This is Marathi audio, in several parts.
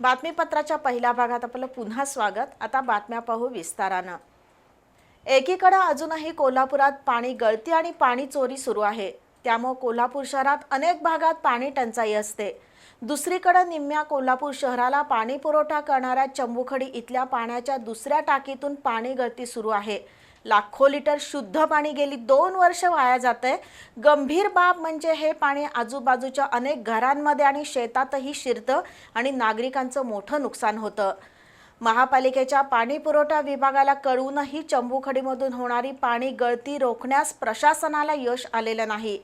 बातमीपत्राच्या पहिल्या भागात आपलं पुन्हा स्वागत. आता बातम्या पाहू विस्तारानं. एकीकडे अजूनही कोल्हापुरात पाणी गळती आणि पाणी चोरी सुरू आहे. त्यामुळे कोल्हापूर शहरात अनेक भागात पाणी टंचाई असते. दुसरीकडे निम्म्या कोल्हापूर शहराला पाणी पुरवठा करणाऱ्या चंबुखडी इथल्या पाण्याच्या दुसऱ्या टाकीतून पाणी गळती सुरू आहे. लाखो लिटर शुद्ध पाणी गेली दोन वर्ष वाया जाते गंभीर बाब म्हणजे हे पाणी आजूबाजूच्या अनेक घरांमध्ये आणि शेतातही शिरतं आणि नागरिकांचं मोठं नुकसान होतं. महापालिकेच्या पाणी पुरवठा विभागाला कळूनही चंबूखडीमधून होणारी पाणी गळती रोखण्यास प्रशासनाला यश आलेलं नाही.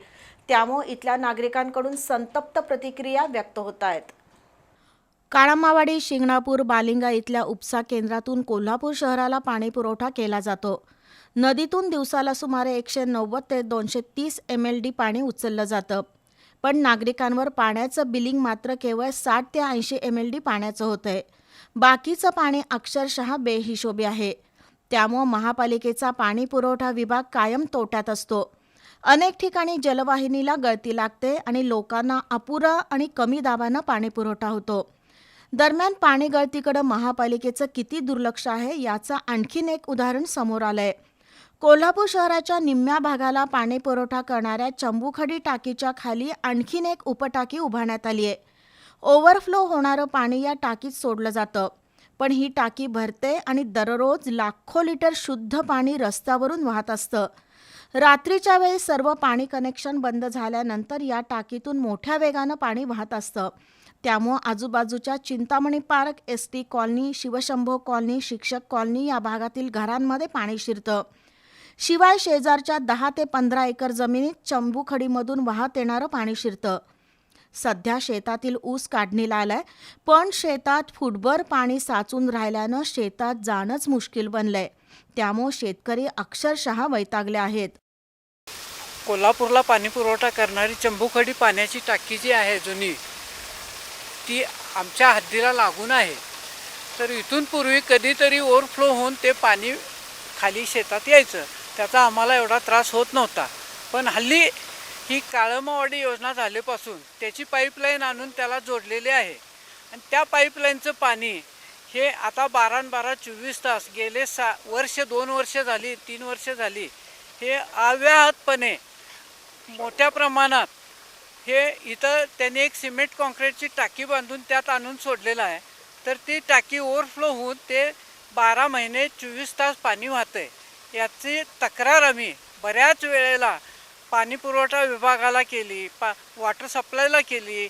त्यामुळे इथल्या नागरिकांकडून संतप्त प्रतिक्रिया व्यक्त होत आहेत काळामावाडी शिंगणापूर बालिंगा इथल्या उपसा केंद्रातून कोल्हापूर शहराला पाणी पुरवठा केला जातो. नदीतून दिवसाला सुमारे एकशे नव्वद ते दोनशे तीस एम एल डी पाणी उचललं जातं. पण नागरिकांवर पाण्याचं बिलिंग मात्र केवळ साठ ते ऐंशी एम एल डी पाण्याचं होतंय. बाकीचं पाणी अक्षरशः बेहिशोबी आहे. त्यामुळं महापालिकेचा पाणी पुरवठा विभाग कायम तोट्यात असतो. अनेक ठिकाणी जलवाहिनीला गळती लागते आणि लोकांना अपुरा आणि कमी दाबानं पाणी पुरवठा होतो. दरम्यान पाणी गळतीकडे महापालिकेचं किती दुर्लक्ष आहे याचं आणखीन एक उदाहरण समोर आलं आहे कोल्हापूर शहराच्या निम्म्या भागाला पाणी पुरवठा करणाऱ्या चंबूखडी टाकीच्या खाली आणखीन एक उपटाकी उभारण्यात आली आहे. ओव्हरफ्लो होणारं पाणी या टाकीत सोडलं जातं. पण ही टाकी भरते आणि दररोज लाखो लिटर शुद्ध पाणी रस्त्यावरून वाहत असतं. रात्रीच्या वेळी सर्व पाणी कनेक्शन बंद झाल्यानंतर या टाकीतून मोठ्या वेगानं पाणी वाहत असतं. त्यामुळं आजूबाजूच्या Chintamani park S T colony Shivshambho colony शिक्षक कॉलनी या भागातील घरांमध्ये पाणी शिरतं. शिवाय शेजारच्या दहा ते पंधरा एकर जमिनीत चंबूखडीमधून वाहत येणारं पाणी शिरतं. सध्या शेतातील ऊस काढणीला आलाय पण शेतात फुटभर पाणी साचून राहिल्यानं शेतात जाणंच मुश्किल बनलंय. त्यामुळे शेतकरी अक्षरशः वैतागले आहेत. कोल्हापूरला पाणी पुरवठा करणारी चंबूखडी पाण्याची टाकी जी आहे जुनी ती आमच्या हद्दीला लागून आहे. तर इथून पूर्वी कधीतरी ओव्हरफ्लो होऊन ते पाणी खाली शेतात यायचं. त्याचा आम्हाला एवढा त्रास होत नव्हता. पण हल्ली ही काळमावाडी योजना झाल्यापासून त्याची पाईपलाईन आणून त्याला जोडलेली आहे. आणि त्या पाईपलाईनचं पाणी हे आता बारा बारा चोवीस तास गेले सा वर्ष दोन वर्ष झाली तीन वर्ष झाली हे अव्याहतपणे मोठ्या प्रमाणात हे इथं त्यांनी एक सिमेंट कॉन्क्रीटची टाकी बांधून त्यात आणून सोडलेलं आहे. तर ती टाकी ओव्हरफ्लो होऊन ते बारा महिने चोवीस तास पाणी वाहतं आहे याची तक्रार आम्ही बऱ्याच वेळेला पाणी पुरवठा विभागाला केली पा वॉटर सप्लायला केली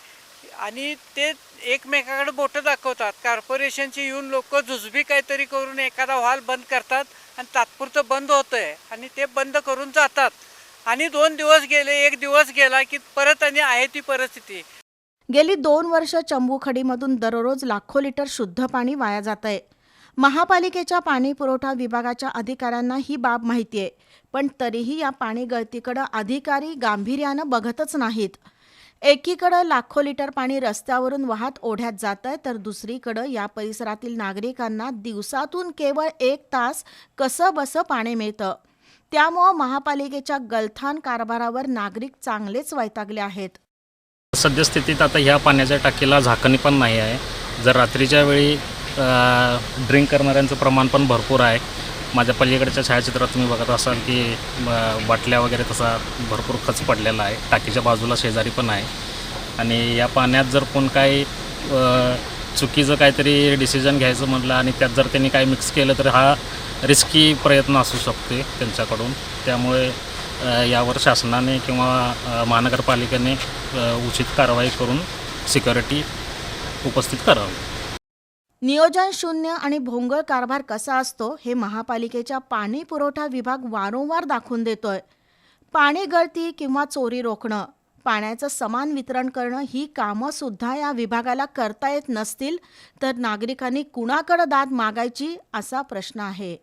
आणि ते एकमेकाकडे बोटं दाखवतात. कॉर्पोरेशनची येऊन लोक जुजबी काहीतरी करून एखादा हॉल बंद करतात आणि तात्पुरतं बंद होतं आहे आणि ते बंद करून जातात. आणि दोन दिवस गेले एक दिवस गेला की परत आणि आहे ती परिस्थिती. गेली दोन वर्ष चंबूखडीमधून दररोज लाखो लिटर शुद्ध पाणी वाया जात आहे महापालिकेच्या पाणी पुरवठा विभागाच्या अधिकाऱ्यांना ही बाब माहिती आहे. पण तरीही या पाणी गळतीकडं अधिकारी गांभीर्यानं बघतच नाहीत. एकीकडं लाखो लिटर पाणी रस्त्यावरून वाहत ओढ्यात जात आहे तर दुसरीकडं या परिसरातील नागरिकांना दिवसातून केवळ एक तास कसं बसं पाणी मिळतं. त्यामुळं महापालिकेच्या गलथान कारभारावर नागरिक चांगलेच वैतागले आहेत. सद्यस्थितीत आता ह्या पाण्याच्या टाकीला झाकणी पण नाही आहे. जर रात्रीच्या वेळी ड्रिंक करणाऱ्यांचं प्रमाण पण भरपूर आहे. माझ्या पलीकडच्या छायाचित्रात तुम्ही बघत असाल की बाटल्या वगैरे तसा भरपूर खच पडलेला आहे. टाकीच्या बाजूला शेजारी पण आहे. आणि या पाण्यात जर कोण काही चुकीचं काहीतरी डिसिजन घ्यायचं म्हटलं आणि त्यात जर त्यांनी काही मिक्स केलं तर हा रिस्की प्रयत्न असू शकते त्यांच्याकडून. त्यामुळे यावर शासनाने किंवा महानगरपालिकेने उचित कारवाई करून सिक्युरिटी उपस्थित करावी. नियोजन शून्य आणि भोंगळ कारभार कसा असतो हे महापालिकेच्या पाणी पुरवठा विभाग वारंवार दाखवून देतोय. पाणी गळती किंवा चोरी रोखणं पाण्याचं समान वितरण करणं ही कामं सुद्धा या विभागाला करता येत नसतील तर नागरिकांनी कुणाकडं दाद मागायची असा प्रश्न आहे.